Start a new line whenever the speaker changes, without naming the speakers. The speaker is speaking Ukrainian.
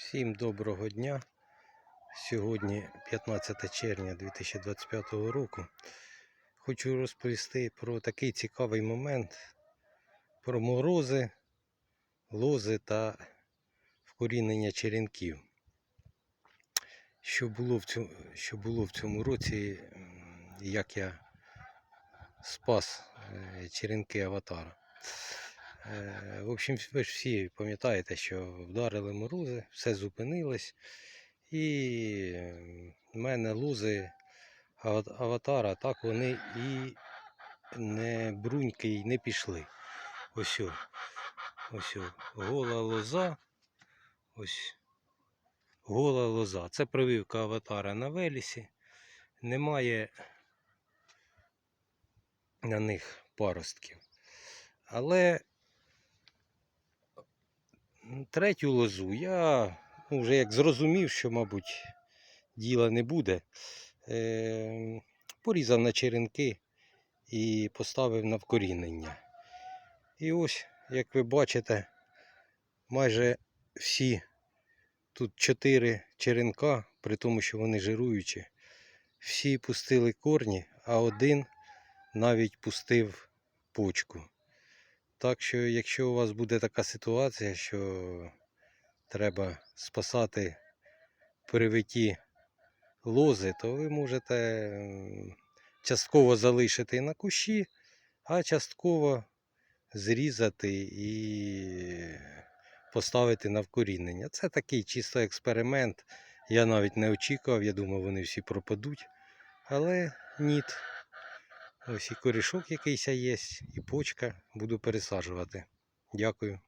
Всім доброго дня. Сьогодні 15 червня 2025 року. Хочу розповісти про такий цікавий момент про морози, лози та вкорінення черенків. Що було в цьому, що було в цьому році, як я спас е, черенки аватара. Е, В общем, ви ж всі пам'ятаєте, що вдарили морози, все зупинилось. І в мене лози аватара, так вони і не бруньки й не пішли. Ось. Ось гола лоза. Ось. Гола лоза. Це прививка аватара на велісі. Немає на них паростків. Але третю лозу я ну, вже як зрозумів, що, мабуть, діла не буде. Е, порізав на черенки і поставив на вкорінення. І ось, як ви бачите, майже всі тут чотири черенка, при тому, що вони жируючі, всі пустили корні, а один навіть пустив почку. Так що, якщо у вас буде така ситуація, що треба спасати привиті лози, то ви можете частково залишити на кущі, а частково зрізати і поставити на вкорінення. Це такий чисто експеримент. Я навіть не очікував, я думав, вони всі пропадуть. Але ні. Ось і корішок якийсь є, і почка. Буду пересаджувати. Дякую.